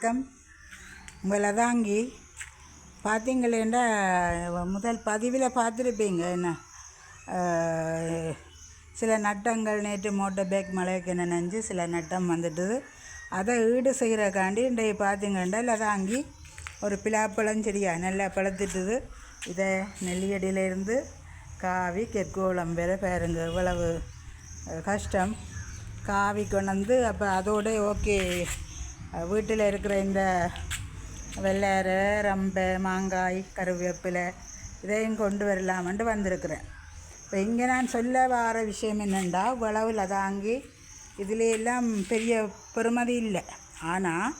வணக்கம். உங்களை தாங்கி பார்த்தீங்களேண்டா முதல் பதிவில் பார்த்துருப்பீங்க என்ன? சில நட்டங்கள் நேற்று மோட்டர் பேக் மழைக்கு நினைஞ்சு சில நட்டம் வந்துட்டுது. அதை ஈடு செய்கிறக்காண்டி இன்றைய பார்த்தீங்கன்னா லதாங்கி ஒரு பிலாப்பழம் செடியா நல்லா பழத்துட்டுது. இதை நெல்லியடியிலேருந்து காவி கெற்கோளம் வேற பாருங்க இவ்வளவு கஷ்டம். காவி கொண்டு வந்து அப்போ அதோட ஓகே. வீட்டில் இருக்கிற இந்த வெள்ளாறு ரம்பை மாங்காய் கருவேப்பிலை இதையும் கொண்டு வரலாமன்ட்டு வந்திருக்கிறேன். இப்போ இங்கே நான் சொல்ல வர விஷயம் என்னென்னா உழவு லதாங்கி இதில் எல்லாம் பெரிய பெருமதி இல்லை. ஆனால்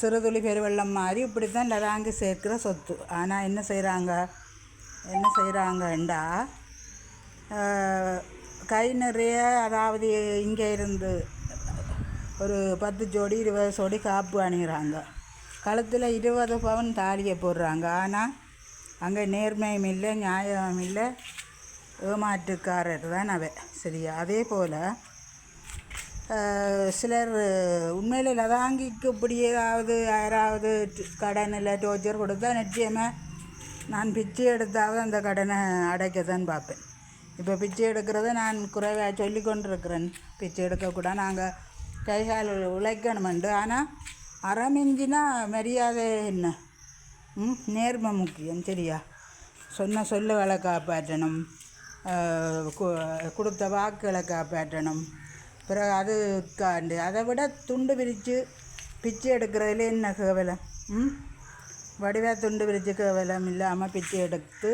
சிறுதுளி பெருவெள்ளம் மாதிரி இப்படி தான் லதாங்கி சேர்க்கிற சொத்து. ஆனால் என்ன செய்கிறாங்க என்ன செய்கிறாங்கண்டா கை நிறைய அதாவது இங்கே இருந்து ஒரு பத்து ஜோடி இருபது ஜோடி காப்பு அணிகிறாங்க கழுத்தில் இருபது பவுன் தாலியை போடுறாங்க. ஆனால் அங்கே நேர்மையும் இல்லை நியாயம் இல்லை. ஏமாற்றுக்காரர் தான் அவ சரியா? அதே போல் சிலர் உண்மையில் லதாங்கிக்கு இப்படி ஏதாவது யாராவது கடன் இல்லை டோச்சர் கொடுத்தா நிச்சயமாக நான் பிச்சை எடுத்தாவது அந்த கடனை அடைக்க தான் பார்ப்பேன். இப்போ பிச்சை எடுக்கிறத நான் குறைவாக சொல்லி கொண்டிருக்கிறேன் பிச்சை எடுக்கக்கூடாது நாங்கள் கைகால் உழைக்கணுமெண்டு ஆனால் அறமிஞ்சினா மரியாதை என்ன? ம் நேர்ம முக்கியம் சரியா? சொன்ன சொல்லுகளை காப்பாற்றணும். கொடுத்த வாக்குகளை காப்பாற்றணும். பிறகு அது அதுக்காண்டு அதை விட துண்டு விரித்து பிச்சை எடுக்கிறதுல என்ன கேவலம்? ம்? வடிவாக துண்டு விரித்து கேவலம் இல்லாமல் பிச்சை எடுத்து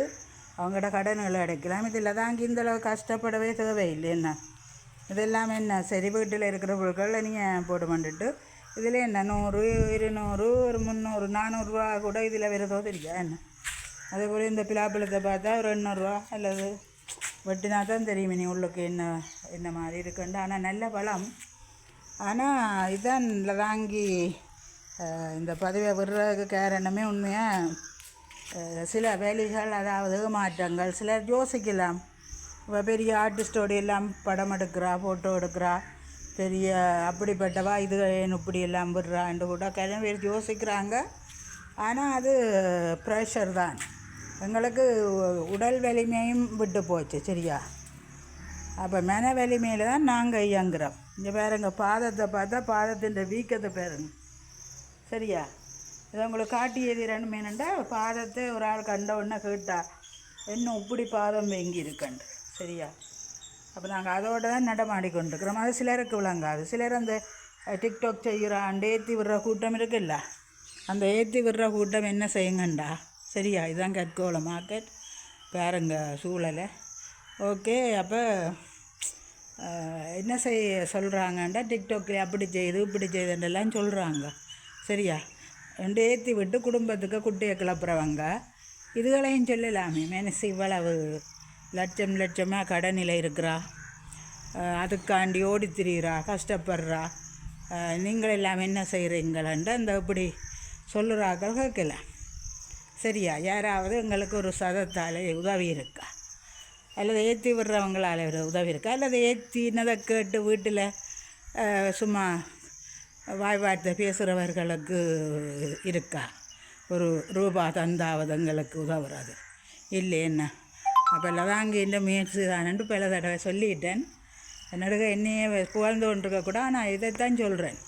அவங்களோட கடன்களை அடைக்கலாம். இதில் தான் இந்த அளவு கஷ்டப்படவே தேவையில்லை என்ன? இதெல்லாம் என்ன சரி வீட்டில் இருக்கிற பொருட்களில் நீங்கள் போட்டு பண்ணிட்டு இதில் என்ன நூறு இருநூறு ஒரு முந்நூறு நானூறுரூவா கூட இதில் வருதோ தெரியா என்ன? அதே போல் இந்த பிலாப்பழத்தை பார்த்தா ஒரு எண்ணூறுரூவா அல்லது வெட்டினா தான் தெரியும் நீ உள்ளுக்கு என்ன என்ன மாதிரி இருக்குண்டு ஆனால் நல்ல பழம். ஆனால் இதான் வாங்கி இந்த பதவியை விடுறதுக்கு காரணமே உண்மையாக சில வேலைகள் அதாவது மாற்றங்கள் சிலர் யோசிக்கலாம். இவள் பெரிய ஆர்டிஸ்டோடு எல்லாம் படம் எடுக்கிறா ஃபோட்டோ எடுக்கிறா பெரிய அப்படிப்பட்டவா இது ஏன் இப்படி எல்லாம் விடுறான்னு கூட கிளம்பி பேர் யோசிக்கிறாங்க. ஆனால் அது ப்ரெஷர் தான். எங்களுக்கு உடல் வலிமையும் விட்டு போச்சு சரியா? அப்போ மன வலிமையில் தான் நாங்கள் இயங்குறோம். இங்கே பாருங்க பாதத்தை பார்த்தா பாதத்தின் வீக்கத்தை பாருங்க. சரியா? இதை உங்களுக்கு காட்டி எதிரணும் பாதத்தை ஒரு ஆள் கண்ட உடனே கேட்டா இன்னும் இப்படி பாதம் வெங்கி இருக்கண்டு சரியா? அப்போ நாங்கள் அதோட தான் நடமாடி கொண்டிருக்கிறோம் அது சிலருக்கு விளங்காது. சிலர் அந்த டிக்டாக் செய்கிற அந்த ஏற்றி விடுற கூட்டம் இருக்குல்ல? அந்த ஏற்றி விடுற கூட்டம் என்ன செய்யுங்கண்டா? சரியா? இதுதான் கற்கோள மார்க்கெட் பாருங்க சூழலை. ஓகே அப்போ என்ன செய்ய சொல்கிறாங்கண்டா டிக்டாக்கில் அப்படி செய்து இப்படி செய்துன்றெல்லாம் சொல்கிறாங்க சரியா? ரெண்டு ஏற்றி விட்டு குடும்பத்துக்கு குட்டியை கிளப்புறவங்க. இதுகளையும் சொல்லலாமே. மனசு இவ்வளவு லட்சம் லட்சமாக கடனில் இருக்கிறா. அதுக்காண்டி ஓடி திரிகிறா கஷ்டப்படுறா. நீங்கள் எல்லாம் என்ன செய்கிறீங்களன்ட்டு அந்த இப்படி சொல்லுறாக்கள் கேட்கல. சரியா யாராவது எங்களுக்கு ஒரு சதத்தால் உதவி இருக்கா? அல்லது ஏற்றி விடுறவங்களால ஒரு உதவி இருக்கா? அல்லது ஏற்றினதை கேட்டு வீட்டில் சும்மா வாய் வார்த்தை பேசுகிறவர்களுக்கு இருக்கா? ஒரு ரூபா தந்தாவது எங்களுக்கு உதவுறது. இல்லை என்ன? அப்போ லதாங்க இந்த முயற்சி தானன்ட்டு பல தடவை சொல்லிட்டேன். என்னடுக என்னையே புகழ்ந்து கொண்டிருக்க கூட நான் இதைத்தான் சொல்கிறேன்